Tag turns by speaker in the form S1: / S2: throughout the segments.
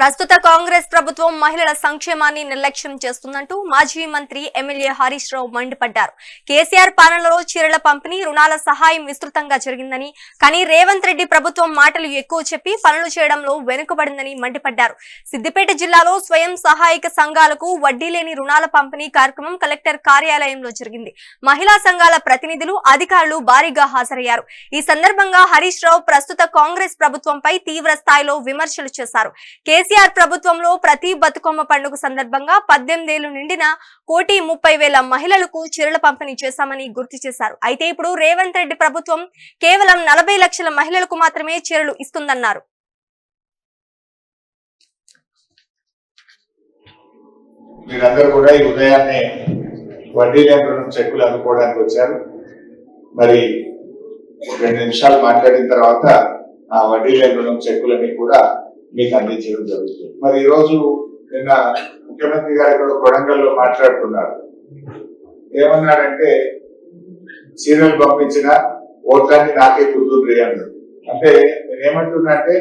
S1: ప్రస్తుత కాంగ్రెస్ ప్రభుత్వం మహిళల సంక్షేమాన్ని నిర్లక్ష్యం చేస్తుందంటూ మాజీ మంత్రి ఎమ్మెల్యే హరీష్ రావు మండిపడ్డారు. కేసీఆర్ పాలనలో చీరల పంపిణీ రుణాల సహాయం విస్తృతంగా జరిగిందని కానీ రేవంత్ రెడ్డి ప్రభుత్వం మాటలు ఎక్కువ చెప్పి పనులు చేయడంలో వెనుకబడిందని మండిపడ్డారు. సిద్దిపేట జిల్లాలో స్వయం సహాయక సంఘాలకు వడ్డీ లేని రుణాల పంపిణీ కార్యక్రమం కలెక్టర్ కార్యాలయంలో జరిగింది. మహిళా సంఘాల ప్రతినిధులు అధికారులు భారీగా హాజరయ్యారు. ఈ సందర్భంగా హరీష్ రావు ప్రస్తుత కాంగ్రెస్ ప్రభుత్వంపై తీవ్ర స్థాయిలో విమర్శలు చేశారు. కేసీఆర్ ప్రభుత్వంలో ప్రతి బతుకమ్మ పండుగ సందర్భంగా పద్దెనిమిదేళ్ళు నిండిన కోటి ముప్పై వేల మహిళలకు చీరల పంపిణీ చేశామని గుర్తు చేశారు. అయితే ఇప్పుడు రేవంత్ రెడ్డి ప్రభుత్వం కేవలం నలభై లక్షల మహిళలకు మాత్రమే చీరలు ఇస్తుందన్నారు.
S2: మీరందరూ కూడా ఈ ఉదయాన్నే వడ్డీ లేని చెక్కులు అందుకోవడానికి వచ్చారు. మరి రెండు నిమిషాలు మాట్లాడిన తర్వాత ఆ వడ్డీ లేని చెక్కులన్నీ కూడా మీకు అందించడం జరుగుతుంది. మరి ఈరోజు నిన్న ముఖ్యమంత్రి గారు ఇక్కడ కొడంగల్లో మాట్లాడుతున్నారు. ఏమన్నాడంటే చీరలు పంపించిన ఓట్లన్నీ నాకే కుదురు అన్నాడు. అంటే నేను ఏమంటున్నా అంటే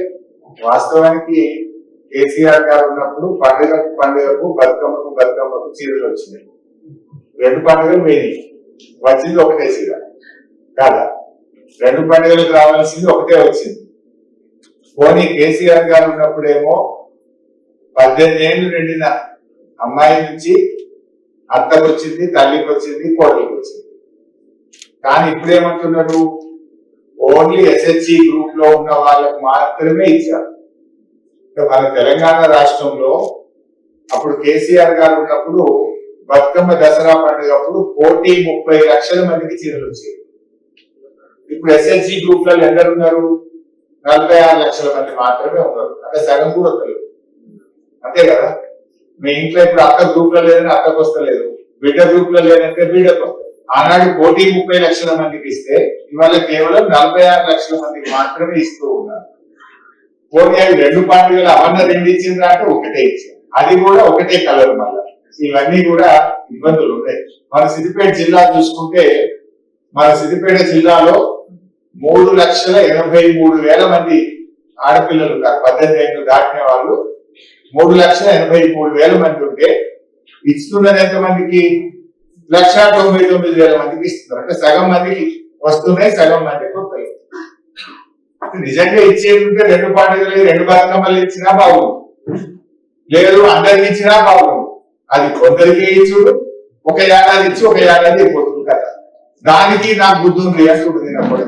S2: వాస్తవానికి కేసీఆర్ గారు ఉన్నప్పుడు పండుగకు పండుగకు బతుకమ్మకు బతుకమ్మకు చీరలు వచ్చినాయి. రెండు పండుగలు పోయినాయి. వచ్చింది ఒకటే చీర. కాదా? రెండు పండుగలకు రావాల్సింది ఒకటే వచ్చింది. పోనీ కేసీఆర్ గారు ఉన్నప్పుడేమో పద్దెనిమిది ఏళ్ళు నిండిన అమ్మాయి నుంచి అత్తకు వచ్చింది తల్లికి వచ్చింది కోడలికి వచ్చింది కానీ ఇప్పుడు ఏమంటున్నాడు ఓన్లీ ఎస్హెచ్ఈ గ్రూప్లో ఉన్న వాళ్ళకు మాత్రమే ఇచ్చారు. మన తెలంగాణ రాష్ట్రంలో అప్పుడు కేసీఆర్ గారు ఉన్నప్పుడు బతుకమ్మ దసరా పండుగ అప్పుడు కోటి ముప్పై లక్షల మందికి చీరలు వచ్చాయి. ఇప్పుడు ఎస్ఎస్జి గ్రూప్లలో నలభై ఆరు లక్షల మంది మాత్రమే ఉన్నారు. అంటే సగం కూడా వస్తలేదు అంతే కదా? మీ ఇంట్లో ఇప్పుడు అక్క గ్రూప్లో లేదని అక్కకు వస్తలేదు. బిడ్డ గ్రూప్లో లేదంటే బిడ్డకు. వస్తుంది ఆనాడు కోటి ముప్పై లక్షల మందికి ఇస్తే ఇవాళ కేవలం నలభై ఆరు లక్షల మందికి మాత్రమే ఇస్తూ ఉన్నారు. పోనీ అవి రెండు పార్టీలు అవన్న రెండు ఇచ్చిండ్రా అంటే ఒకటే ఇచ్చింది అది కూడా ఒకటే కలర్ మళ్ళా. ఇవన్నీ కూడా ఇబ్బందులు ఉన్నాయి మన సిద్దిపేట జిల్లా చూసుకుంటే మన సిద్దిపేట జిల్లాలో మూడు లక్షల ఎనభై మూడు వేల మంది ఆడపిల్లలు ఉన్నారు. పద్దెనిమిది ఏళ్ళు దాటిన వాళ్ళు మూడు లక్షల ఎనభై మూడు వేల మంది ఉంటే ఇస్తున్నది ఎంత మందికి? లక్ష తొంభై తొమ్మిది వేల మందికి ఇస్తున్నారు. అంటే సగం మందికి వస్తున్నాయి సగం మందికి వస్తాయి. నిజంగా ఇచ్చేది రెండు పండుగలు రెండు బతుకమ్మలు ఇచ్చినా బాగుంది లేదు అందరికి ఇచ్చినా బాగుంది అది కొందరికి ఇచ్చుడు ఒక ఏడాది ఇచ్చి ఒక ఏడాది అయిపోతుంది కదా. దానికి నాకు బుద్ధి ఉంది అంటుంది నేను అప్పుడు